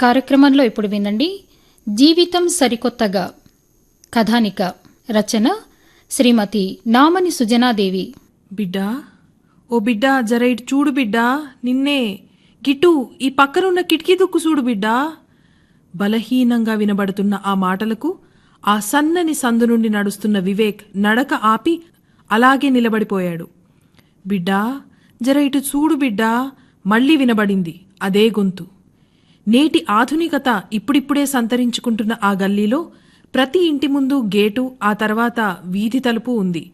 కార్యక్రమంలో ఇప్పుడు వినండి. జీవితం సరికొత్తగా. కథానిక. రచన. శ్రీమతి నామని సుజనాదేవి. బిడ్డా ఓ బిడ్డా జర ఇటు చూడు బిడ్డా నిన్నే గిటు ఈ పక్కనున్న కిటికీ దుక్కు చూడు బిడ్డా. బలహీనంగా వినబడుతున్న ఆ మాటలకు ఆ సన్నని సందు నుండి నడుస్తున్న వివేక్ నడక ఆపి అలాగే నిలబడిపోయాడు. బిడ్డా జర ఇటు చూడు బిడ్డా మళ్ళీ వినబడింది అదే గొంతు. నేటి ఆధునికత ఇప్పుడిప్పుడే సంతరించుకుంటున్న ఆ గల్లీలో ప్రతి ఇంటి ముందు గేటు ఆ తర్వాత వీధి తలుపు ఉంది.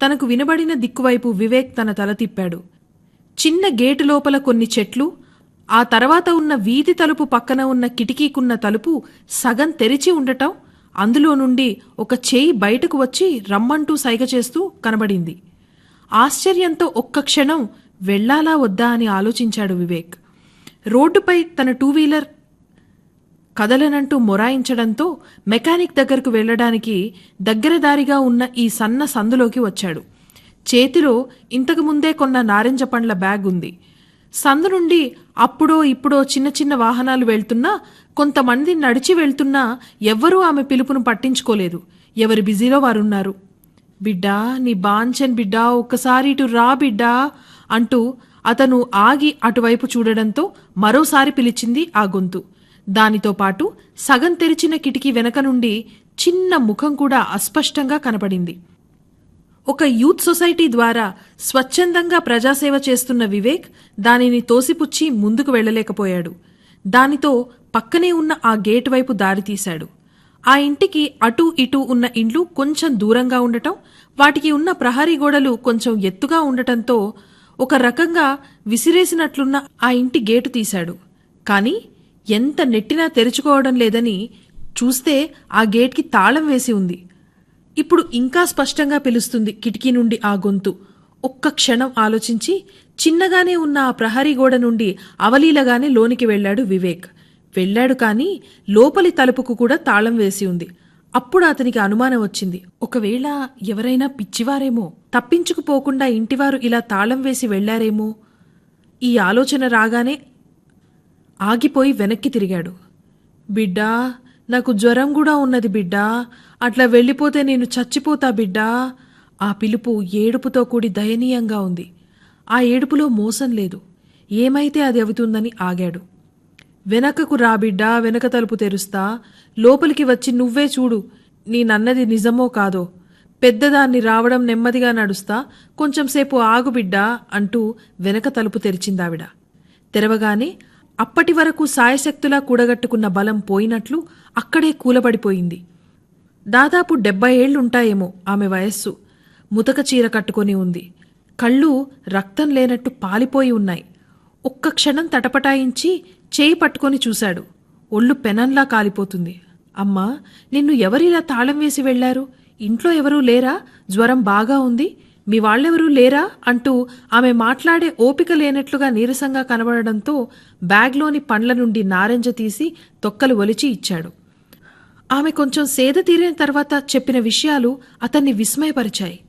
తనకు వినబడిన దిక్కువైపు వివేక్ తన తల తిప్పాడు. చిన్న గేటు లోపల కొన్ని చెట్లు ఆ తర్వాత ఉన్న వీధి తలుపు పక్కన ఉన్న కిటికీకున్న తలుపు సగం తెరిచి ఉండటం అందులో నుండి ఒక చేయి బయటకు వచ్చి రమ్మంటూ సైగ చేస్తూ కనబడింది. ఆశ్చర్యంతో ఒక్క క్షణం వెళ్ళాలా వద్దా అని ఆలోచించాడు వివేక్. రోడ్డుపై తన టూ వీలర్ కదలనంటూ మొరాయించడంతో మెకానిక్ దగ్గరకు వెళ్ళడానికి దగ్గర దారిగా ఉన్న ఈ సన్న సందులోకి వచ్చాడు. చేతిలో ఇంతకు ముందే కొన్న నారింజ పండ్ల బ్యాగ్ ఉంది. సందు నుండి అప్పుడో ఇప్పుడో చిన్న చిన్న వాహనాలు వెళ్తున్నా కొంతమంది నడిచి వెళ్తున్నా ఎవ్వరూ ఆమె పిలుపును పట్టించుకోలేదు. ఎవరి బిజీలో వారున్నారు? బిడ్డా నీ బాంచన్ బిడ్డా ఒక్కసారి ఇటు రా బిడ్డా అంటూ అతను ఆగి అటువైపు చూడడంతో మరోసారి పిలిచింది ఆ గొంతు. దానితో పాటు సగం తెరిచిన కిటికీ వెనక నుండి చిన్న ముఖం కూడా అస్పష్టంగా కనపడింది. ఒక యూత్ సొసైటీ ద్వారా స్వచ్ఛందంగా ప్రజాసేవ చేస్తున్న వివేక్ దానిని తోసిపుచ్చి ముందుకు వెళ్ళలేకపోయాడు. దానితో పక్కనే ఉన్న ఆ గేట్ వైపు దారితీశాడు ఆ ఇంటికి అటూ ఇటూ ఉన్న ఇండ్లు కొంచెం దూరంగా ఉండటం వాటికి ఉన్న ప్రహరీ గోడలు కొంచెం ఎత్తుగా ఉండటంతో ఒక రకంగా విసిరేసినట్లున్న ఆ ఇంటి గేటు తీశాడు. కాని ఎంత నెట్టినా తెరుచుకోవడం లేదని చూస్తే ఆ గేట్కి తాళం వేసి ఉంది. ఇప్పుడు ఇంకా స్పష్టంగా పిలుస్తుంది కిటికీ నుండి ఆ గొంతు. ఒక్క క్షణం ఆలోచించి చిన్నగానే ఉన్న ఆ ప్రహరీ గోడ నుండి అవలీలగానే లోనికి వెళ్ళాడు వివేక్. వెళ్ళాడు కానీ లోపలి తలుపుకు కూడా తాళం వేసి ఉంది. అప్పుడు అతనికి అనుమానం వచ్చింది. ఒకవేళ ఎవరైనా పిచ్చివారేమో తప్పించుకుపోకుండా ఇంటివారు ఇలా తాళం వేసి వెళ్ళారేమో ఈ ఆలోచన రాగానే ఆగిపోయి వెనక్కి తిరిగాడు. బిడ్డా నాకు జ్వరం కూడా ఉన్నది బిడ్డా. అట్లా వెళ్ళిపోతే నేను చచ్చిపోతా బిడ్డా. ఆ పిలుపు ఏడుపుతో కూడి దయనీయంగా ఉంది. ఆ ఏడుపులో మోసం లేదు. ఏమైతే అది అవుతుందని ఆగాడు. వెనకకు రా బిడ్డా వెనక తలుపు తెరుస్తా. లోపలికి వచ్చి నువ్వే చూడు నేనన్నది నిజమో కాదో. పెద్దదాన్ని రావడం నెమ్మదిగా నడుస్తా. కొంచెంసేపు ఆగుబిడ్డా అంటూ వెనక తలుపు తెరిచిందావిడ. తెరవగానే అప్పటి వరకు సాయశక్తులా కూడగట్టుకున్న బలం పోయినట్లు అక్కడే కూలబడిపోయింది. దాదాపు డెబ్బై ఏళ్ళుంటాయేమో ఆమె వయస్సు. ముతక చీర కట్టుకొని ఉంది. కళ్ళు రక్తం లేనట్టు పాలిపోయి ఉన్నాయి. ఒక్క క్షణం తటపటాయించి చేయి పట్టుకొని చూశాడు. ఒళ్ళు పెనంలా కాలిపోతుంది. అమ్మా నిన్ను ఎవరిలా తాళం వేసి వెళ్ళారు ఇంట్లో ఎవరూ లేరా? జ్వరం బాగా ఉంది. మీ వాళ్ళెవరూ లేరా? అంటూ ఆమె మాట్లాడే ఓపిక లేనట్లుగా నీరసంగా కనబడడంతో బ్యాగ్లోని పండ్ల నుండి నారింజ తీసి తొక్కలు ఒలిచి ఇచ్చాడు. ఆమె కొంచెం సేద తీరిన తర్వాత చెప్పిన విషయాలు అతన్ని విస్మయపరిచాయి.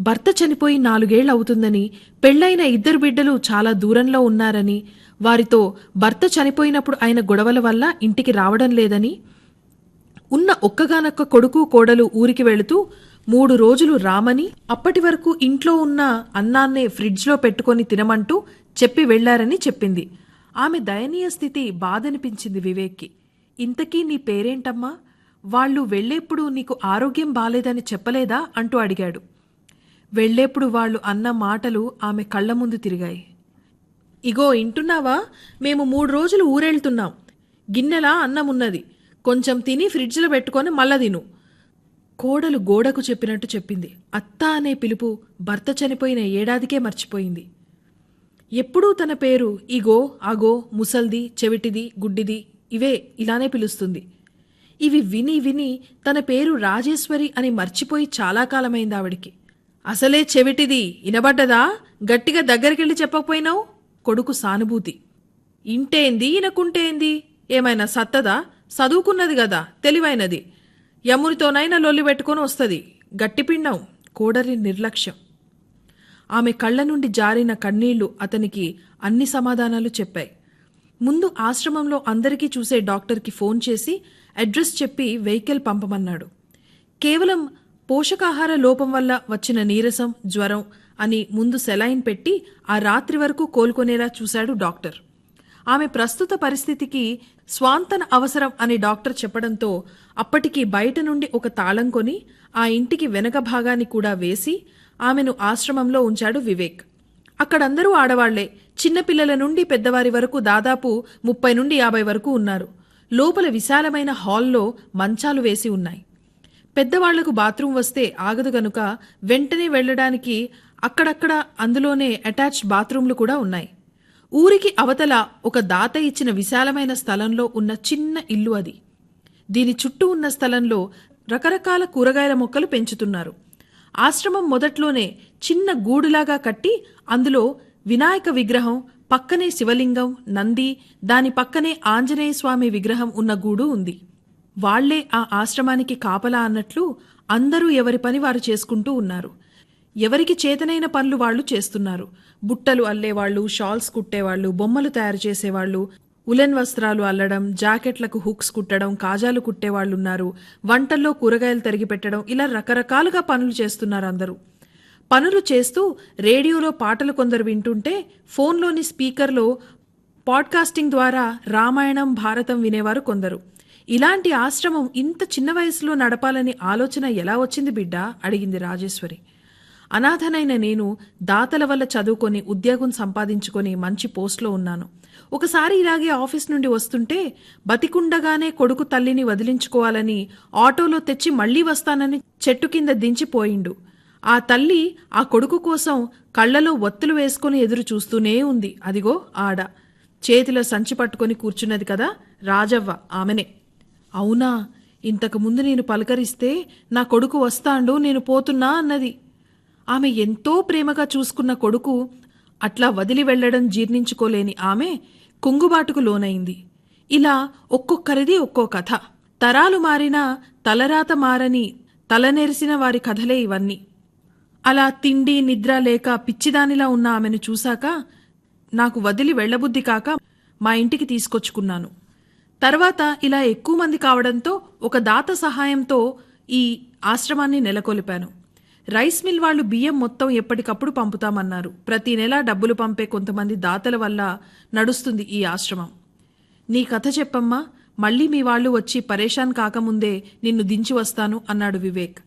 భర్త చనిపోయి నాలుగేళ్ళవుతుందని పెళ్ళైన ఇద్దరు బిడ్డలు చాలా దూరంలో ఉన్నారని వారితో భర్త చనిపోయినప్పుడు ఆయన గొడవల వల్ల ఇంటికి రావడం లేదని ఉన్న ఒక్కగానొక్క కొడుకు కోడలు ఊరికి వెళుతూ మూడు రోజులు రామని అప్పటి వరకు ఇంట్లో ఉన్న అన్నాన్నే ఫ్రిడ్జ్లో పెట్టుకొని తినమంటూ చెప్పి వెళ్ళారని చెప్పింది. ఆమె దయనీయ స్థితి బాధనిపించింది వివేక్కి. ఇంతకీ నీ పేరేంటమ్మా? వాళ్ళు వెళ్ళేప్పుడు నీకు ఆరోగ్యం బాలేదని చెప్పలేదా? అంటూ అడిగాడు. వెళ్ళేప్పుడు వాళ్ళు అన్న మాటలు ఆమె కళ్ళ ముందు తిరిగాయి. ఇగో ఇంటున్నావా? మేము మూడు రోజులు ఊరెళ్తున్నాం. గిన్నెలా అన్నమున్నది. కొంచెం తిని ఫ్రిడ్జ్లో పెట్టుకొని మళ్ళా తిను. కోడలు గోడకు చెప్పినట్టు చెప్పింది. అత్త అనే పిలుపు భర్త చనిపోయిన ఏడాదికే మర్చిపోయింది. ఎప్పుడూ తన పేరు ఇగో అగో ముసల్ది చెవిటిది గుడ్డిది ఇవే ఇలానే పిలుస్తుంది. ఇవి విని విని తన పేరు రాజేశ్వరి అని మర్చిపోయి చాలా కాలమైంది ఆవిడికి. అసలే చెవిటిది ఇనబడ్డదా గట్టిగా దగ్గరికెళ్ళి చెప్పకపోయినావు? కొడుకు సానుభూతి. ఇంటేంది ఈయనకుంటేంది ఏమైనా సత్తదా? చదువుకున్నది గదా తెలివైనది. యమునితోనైనా లొల్లి పెట్టుకొని వస్తుంది. గట్టిపిండం కోడరి నిర్లక్ష్యం. ఆమె కళ్ళ నుండి జారిన కన్నీళ్ళు అతనికి అన్ని సమాధానాలు చెప్పాయి. ముందు ఆశ్రమంలో అందరికీ చూసే డాక్టర్కి ఫోన్ చేసి అడ్రస్ చెప్పి వెహికల్ పంపమన్నాడు. కేవలం పోషకాహార లోపం వల్ల వచ్చిన నీరసం జ్వరం అని ముందు సెలైన్ పెట్టి ఆ రాత్రి వరకు కోలుకునేలా చూశాడు డాక్టర్. ఆమె ప్రస్తుత పరిస్థితికి స్వాంతన అవసరం అని డాక్టర్ చెప్పడంతో అప్పటికి బయట నుండి ఒక తాళం కొని ఆ ఇంటికి వెనక భాగాన్ని కూడా వేసి ఆమెను ఆశ్రమంలో ఉంచాడు వివేక్. అక్కడందరూ ఆడవాళ్ళే. చిన్నపిల్లల నుండి పెద్దవారి వరకు దాదాపు ముప్పై నుండి యాభై వరకు ఉన్నారు. లోపల విశాలమైన హాల్లో మంచాలు వేసి ఉన్నాయి. పెద్దవాళ్ళకు బాత్రూం వస్తే ఆగదు గనుక వెంటనే వెళ్ళడానికి అక్కడక్కడ అందులోనే అటాచ్డ్ బాత్రూంలు కూడా ఉన్నాయి. ఊరికి అవతల ఒక దాత ఇచ్చిన విశాలమైన స్థలంలో ఉన్న చిన్న ఇల్లు అది. దీని చుట్టూ ఉన్న స్థలంలో రకరకాల కూరగాయల మొక్కలు పెంచుతున్నారు. ఆశ్రమం మొదట్లోనే చిన్న గూడులాగా కట్టి అందులో వినాయక విగ్రహం పక్కనే శివలింగం నంది దాని పక్కనే ఆంజనేయ స్వామి విగ్రహం ఉన్న గూడు ఉంది. వాళ్ళే ఆ ఆశ్రమానికి కాపలా అన్నట్లు అందరూ ఎవరి పని వారు చేసుకుంటూ ఉన్నారు. ఎవరికి చేతనైన పనులు వాళ్ళు చేస్తున్నారు. బుట్టలు అల్లేవాళ్ళు షాల్స్ కుట్టేవాళ్ళు బొమ్మలు తయారు చేసేవాళ్ళు ఉలెన్ వస్త్రాలు అల్లడం జాకెట్లకు హుక్స్ కుట్టడం కాజాలు కుట్టేవాళ్ళున్నారు వంటల్లో కూరగాయలు తరిగి పెట్టడం ఇలా రకరకాలుగా పనులు చేస్తున్నారు అందరూ. పనులు చేస్తూ రేడియోలో పాటలు కొందరు వింటుంటే ఫోన్లోని స్పీకర్లో పాడ్కాస్టింగ్ ద్వారా రామాయణం భారతం వినేవారు కొందరు. ఇలాంటి ఆశ్రమం ఇంత చిన్న వయసులో నడపాలని ఆలోచన ఎలా వచ్చింది బిడ్డ? అడిగింది రాజేశ్వరి. అనాథనైన నేను దాతల వల్ల చదువుకొని ఉద్యోగం సంపాదించుకొని మంచి పోస్ట్లో ఉన్నాను. ఒకసారి ఇలాగే ఆఫీస్ నుండి వస్తుంటే బతికుండగానే కొడుకు తల్లిని వదిలించుకోవాలని ఆటోలో తెచ్చి మళ్ళీ వస్తానని చెట్టు కింద దించిపోయిండు. ఆ తల్లి ఆ కొడుకు కోసం కళ్ళలో ఒత్తులు వేసుకుని ఎదురు చూస్తూనే ఉంది. అదిగో ఆడ. చేతిలో సంచి పట్టుకొని కూర్చున్నది కదా రాజవ్వ ఆమెనే. అవునా ఇంతకు ముందు నేను పలకరిస్తే నా కొడుకు వస్తాండు నేను పోతున్నా అన్నది. ఆమె ఎంతో ప్రేమగా చూసుకున్న కొడుకు అట్లా వదిలి వెళ్ళడం జీర్ణించుకోలేని ఆమె కుంగుబాటుకు లోనైంది. ఇలా ఒక్కొక్కరిది ఒక్కో కథ. తరాలు మారినా తలరాత మారని తలనెరిసిన వారి కథలే ఇవన్నీ. అలా తిండి నిద్ర లేక పిచ్చిదానిలా ఉన్న ఆమెను చూశాక నాకు వదిలి వెళ్ళబుద్ధి కాక మా ఇంటికి తీసుకొచ్చుకున్నాను. తర్వాత ఇలా ఎక్కువ మంది కావడంతో ఒక దాత సహాయంతో ఈ ఆశ్రమాన్ని నెలకొల్పాను. రైస్ మిల్ వాళ్ళు బియ్యం మొత్తం ఎప్పటికప్పుడు పంపుతామన్నారు. ప్రతి నెలా డబ్బులు పంపే కొంతమంది దాతల వల్ల నడుస్తుంది ఈ ఆశ్రమం. నీ కథ చెప్పమ్మా మళ్ళీ మీ వాళ్ళు వచ్చి పరేషాన్ కాకముందే నిన్ను దించి వస్తాను అన్నాడు వివేక్.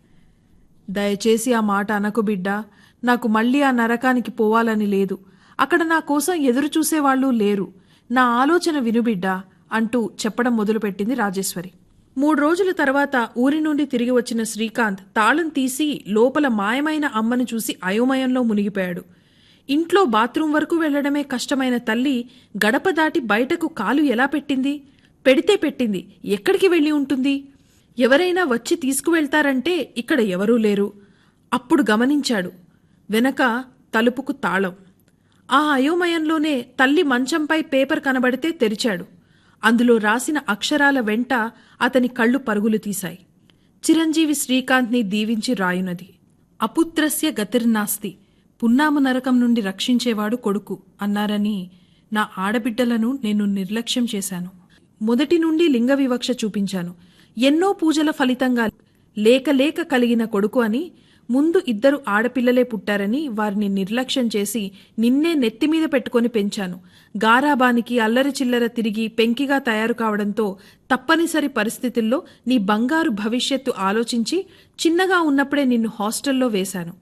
దయచేసి ఆ మాట అనకు బిడ్డా నాకు మళ్ళీ ఆ నరకానికి పోవాలని లేదు. అక్కడ నా కోసం ఎదురు చూసేవాళ్ళు లేరు. నా ఆలోచన విను బిడ్డా అంటూ చెప్పడం మొదలుపెట్టింది రాజేశ్వరి. మూడు రోజుల తర్వాత ఊరి నుండి తిరిగి వచ్చిన శ్రీకాంత్ తాళం తీసి లోపల మాయమైన అమ్మను చూసి అయోమయంలో మునిగిపోయాడు. ఇంట్లో బాత్రూం వరకు వెళ్ళడమే కష్టమైన తల్లి గడప దాటి బయటకు కాలు ఎలా పెట్టింది? పెడితే పెట్టింది. ఎక్కడికి వెళ్ళి ఉంటుంది? ఎవరైనా వచ్చి తీసుకువెళ్తారంటే ఇక్కడ ఎవరూ లేరు. అప్పుడు గమనించాడు. వెనక తలుపుకు తాళం. ఆ అయోమయంలోనే తల్లి మంచంపై పేపర్ కనబడితే తెరిచాడు. అందులో రాసిన అక్షరాల వెంట అతని కళ్ళు పరుగులు తీశాయి. చిరంజీవి శ్రీకాంత్ని దీవించి రాయునది. అపుత్రస్య గతిర్నాస్తి పున్నాము నరకం నుండి రక్షించేవాడు కొడుకు అన్నారని నా ఆడబిడ్డలను నేను నిర్లక్ష్యం చేశాను. మొదటి నుండి లింగ వివక్ష చూపించాను. ఎన్నో పూజల ఫలితంగా లేక లేక కలిగిన కొడుకు అని ముందు ఇద్దరు ఆడపిల్లలే పుట్టారని వారిని నిర్లక్ష్యం చేసి నిన్నే నెత్తిమీద పెట్టుకొని పెంచాను. గారాబానికి అల్లరి చిల్లర తిరిగి పెంకిగా తయారు కావడంతో తప్పనిసరి పరిస్థితుల్లో నీ బంగారు భవిష్యత్తు ఆలోచించి చిన్నగా ఉన్నప్పుడే నిన్ను హాస్టల్లో వేశాను.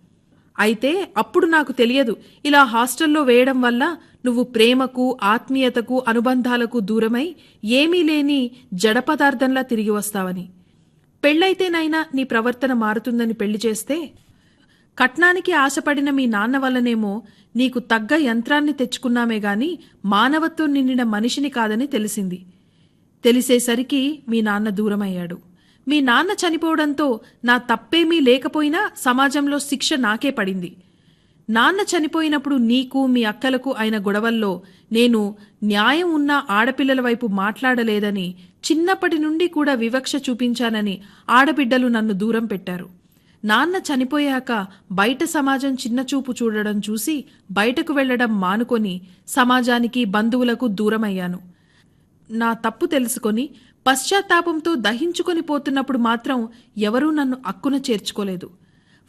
అయితే అప్పుడు నాకు తెలియదు ఇలా హాస్టల్లో వేయడం వల్ల నువ్వు ప్రేమకు ఆత్మీయతకు అనుబంధాలకు దూరమై ఏమీ లేని జడ పదార్థంలా తిరిగి వస్తావని. పెళ్ళైతేనైనా నీ ప్రవర్తన మారుతుందని పెళ్ళి చేస్తే? కట్నానికి ఆశపడిన మీ నాన్న వల్లనేమో నీకు తగ్గ యంత్రాన్ని తెచ్చుకున్నామే గాని మానవత్వం నిండిన మనిషిని కాదని తెలిసింది. తెలిసేసరికి మీ నాన్న దూరమయ్యాడు. మీ నాన్న చనిపోవడంతో నా తప్పేమీ లేకపోయినా సమాజంలో శిక్ష నాకే పడింది. నాన్న చనిపోయినప్పుడు నీకు మీ అక్కలకు అయిన గొడవల్లో నేను న్యాయం ఉన్న ఆడపిల్లల వైపు మాట్లాడలేదని చిన్నప్పటి నుండి కూడా వివక్ష చూపించానని ఆడబిడ్డలు నన్ను దూరం పెట్టారు. నాన్న చనిపోయాక బయట సమాజం చిన్నచూపు చూడడం చూసి బయటకు వెళ్ళడం మానుకొని సమాజానికి బంధువులకు దూరమయ్యాను. నా తప్పు తెలుసుకొని పశ్చాత్తాపంతో దహించుకొని పోతున్నప్పుడు మాత్రం ఎవరూ నన్ను అక్కున చేర్చుకోలేదు.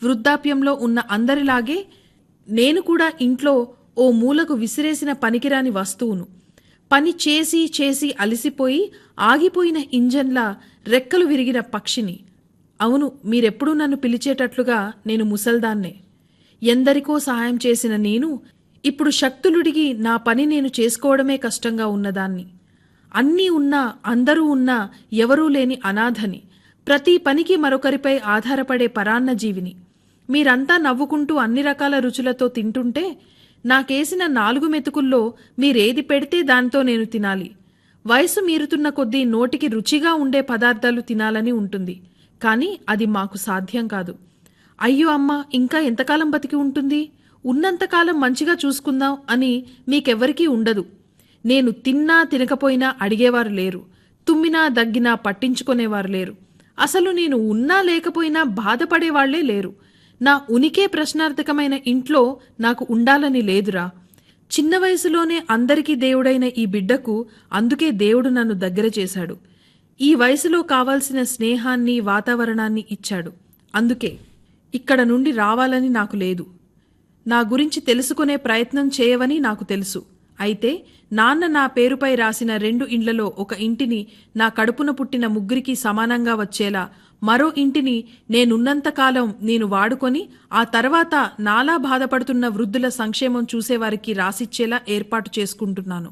వృద్ధాప్యంలో ఉన్న అందరిలాగే నేను కూడా ఇంట్లో ఓ మూలకు విసిరేసిన పనికిరాని వస్తువును. పని చేసి చేసి అలసిపోయి ఆగిపోయిన ఇంజన్లా రెక్కలు విరిగిన పక్షిని. అవును మీరెప్పుడూ నన్ను పిలిచేటట్లుగా నేను ముసల్దాన్నే. ఎందరికో సహాయం చేసిన నేను ఇప్పుడు శక్తులుడిగి నా పని నేను చేసుకోవడమే కష్టంగా ఉన్నదాన్ని. అన్నీ ఉన్నా అందరూ ఉన్నా ఎవరూ లేని అనాథని ప్రతి పనికి మరొకరిపై ఆధారపడే పరాన్న జీవిని మీరంతా నవ్వుకుంటూ అన్ని రకాల రుచులతో తింటుంటే నాకేసిన నాలుగు మెతుకుల్లో మీరేది పెడితే దాంతో నేను తినాలి. వయసు మీరుతున్న కొద్దీ నోటికి రుచిగా ఉండే పదార్థాలు తినాలని ఉంటుంది. కానీ అది మాకు సాధ్యం కాదు. అయ్యో అమ్మ ఇంకా ఎంతకాలం బతికి ఉంటుంది? ఉన్నంతకాలం మంచిగా చూసుకుందాం అని మీకెవ్వరికీ ఉండదు. నేను తిన్నా తినకపోయినా అడిగేవారు లేరు. తుమ్మినా దగ్గినా పట్టించుకునేవారు లేరు. అసలు నేను ఉన్నా లేకపోయినా బాధపడేవాళ్ళే లేరు. నా ఉనికే ప్రశ్నార్థకమైన ఇంట్లో నాకు ఉండాలని లేదురా. చిన్న వయసులోనే అందరికీ దేవుడైన ఈ బిడ్డకు అందుకే దేవుడు నన్ను దగ్గర చేశాడు. ఈ వయసులో కావాల్సిన స్నేహాన్ని వాతావరణాన్ని ఇచ్చాడు. అందుకే ఇక్కడ నుండి రావాలని నాకు లేదు. నా గురించి తెలుసుకునే ప్రయత్నం చేయవని నాకు తెలుసు. అయితే నాన్న నా పేరుపై రాసిన రెండు ఇండ్లలో ఒక ఇంటిని నా కడుపున పుట్టిన ముగ్గురికి సమానంగా వచ్చేలా మరో ఇంటిని నేనున్నంతకాలం నేను వాడుకొని ఆ తర్వాత నాలా బాధపడుతున్న వృద్ధుల సంక్షేమం చూసేవారికి రాసిచ్చేలా ఏర్పాటు చేసుకుంటున్నాను.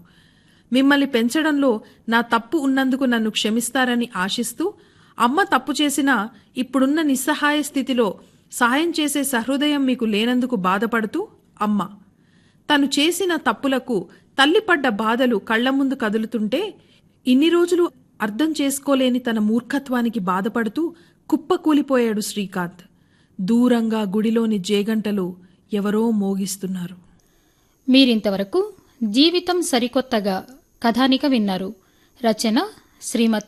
మిమ్మల్ని పెంచడంలో నా తప్పు ఉన్నందుకు నన్ను క్షమిస్తారని ఆశిస్తూ అమ్మ తప్పు చేసినా ఇప్పుడున్న నిస్సహాయ స్థితిలో సహాయం చేసే సహృదయం మీకు లేనందుకు బాధపడుతూ అమ్మ. తను చేసిన తప్పులకు తల్లిపడ్డ బాధలు కళ్ళ ముందు కదులుతుంటే ఇన్ని రోజులు అర్థం చేసుకోలేని తన మూర్ఖత్వానికి బాధపడుతూ కుప్పకూలిపోయాడు శ్రీకాంత్. దూరంగా గుడిలోని జేగంటలు ఎవరో మోగిస్తున్నారు. మీరింతవరకు జీవితం సరికొత్తగా కథానిక విన్నారు. రచన శ్రీమతి